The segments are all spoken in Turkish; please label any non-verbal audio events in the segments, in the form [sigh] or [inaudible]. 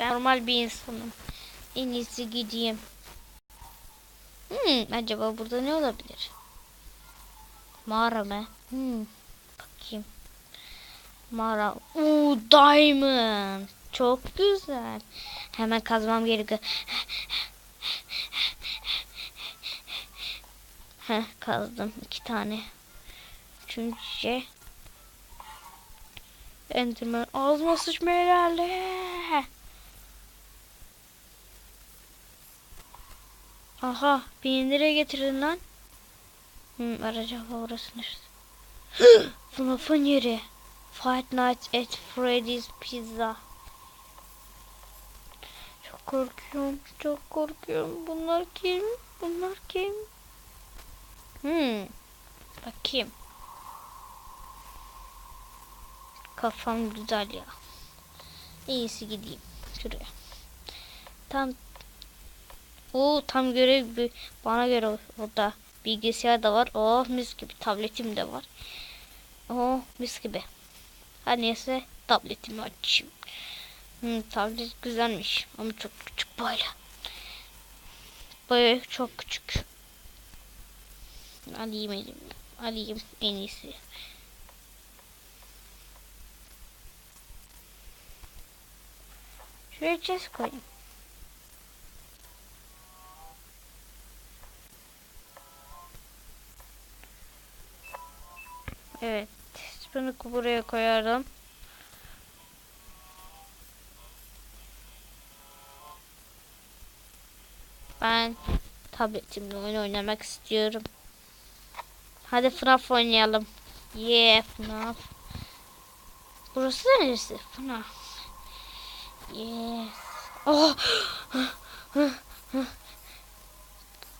Ben normal bir insanım. En iyisi gideyim. Hmm, acaba burada ne olabilir? Mağara mı? Hmm, bakayım. Mağara. Uuu diamond. Çok güzel. Hemen kazmam gerekiyor. Heh, kazdım iki tane. Üçüncü şey. Enderman ağzıma sıçmaya geldi. Aha beni nereye getirdin lan? Hmm, acaba orası neresi? [gasps] FNAF'ın yeri. Fight Night at Freddy's Pizza. Çok korkuyorum. Çok korkuyorum. Bunlar kim? Bunlar kim? Hmm. Bakayım. Kafam güzel ya. İyisi gideyim şuraya. Tam o tam göre bir- bana göre orada bilgisayar da var. Oh mis gibi tabletim de var. Oh mis gibi. Her neyse tabletimi açayım. Hmm, tablet güzelmiş ama çok küçük böyle. Böyle çok küçük. Alayım elim. Alayım en iyisi. Şuraya chest koyayım. Evet. Bunu buraya koyarım. Ben tabletimle oyun oynamak istiyorum. Hadi FNAF oynayalım. Yeah FNAF. Burası neresi? FNAF. Yes. Oh.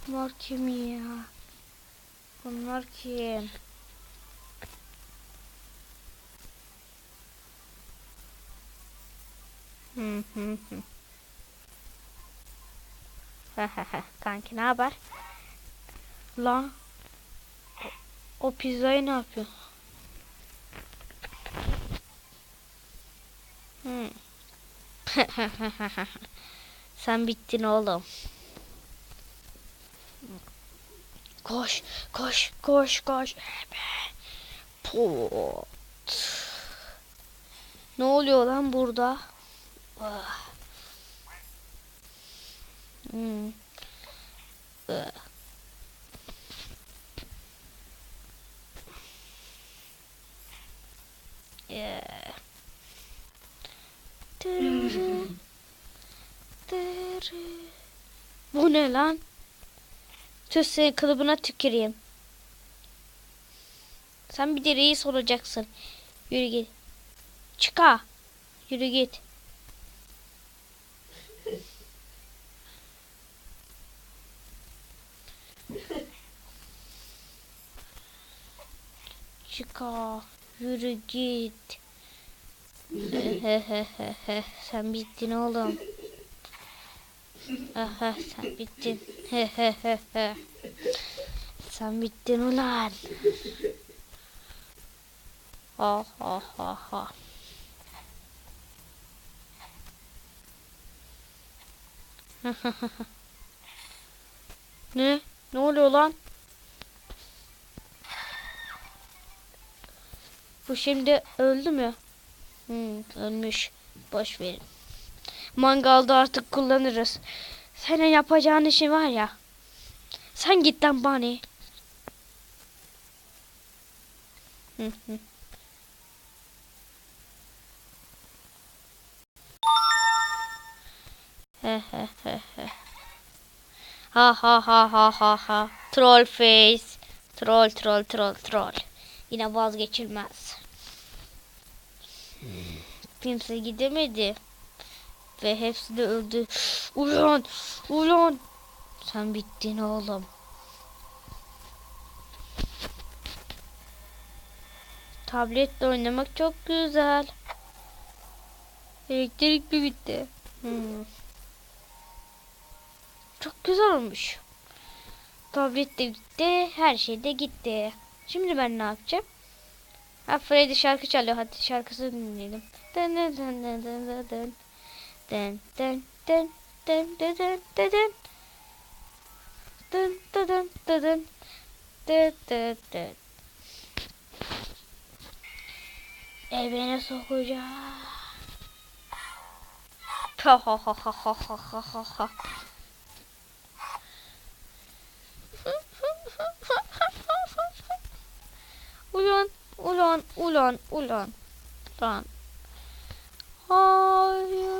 Bunlar kim ya? Bunlar kim? Hı hı hı. [laughs] Kanki ne haber? Lan o pizzayı ne yapıyor? Hmm. [laughs] Sen bittin oğlum. Koş, koş, koş, koş. Pot. Ne oluyor lan burada? Hmm. Ah. Yeah. Bu ne lan? Tüh senin kılıbına tüküreyim. Sen bir de reis olacaksın. Yürü git. Çıka. Yürü git. Çıka. Yürü git. [laughs] sen bittin oğlum. Aha sen bittin. [laughs] sen bittin ulan. Ha ha ha ha. [laughs] ne? Ne oluyor lan? Bu şimdi öldü mü? Hmm, ölmüş. Boş verin. Mangalda artık kullanırız. Senin yapacağın işin var ya. Sen git lan he. Ha ha ha ha ha ha. Troll face. Troll troll troll troll. Yine vazgeçilmez. Kimse gidemedi. Ve hepsi de öldü. Uyan! Uyan! Sen bittin oğlum. Tabletle oynamak çok güzel. Elektrik mi bitti? Hmm. Çok güzel olmuş. Tablet de gitti. Her şey de gitti. Şimdi ben ne yapacağım? Ha Freddy şarkı çalıyor. Hadi şarkısını dinleyelim. Dın dın dın dın dın dın dın. Dın dın dın dın dın dın dın dın. Dın dın. Evine sokacağım. Ha ha ha ha ha ha ha ha. Ulan, ulan, ulan, ulan. Oh. you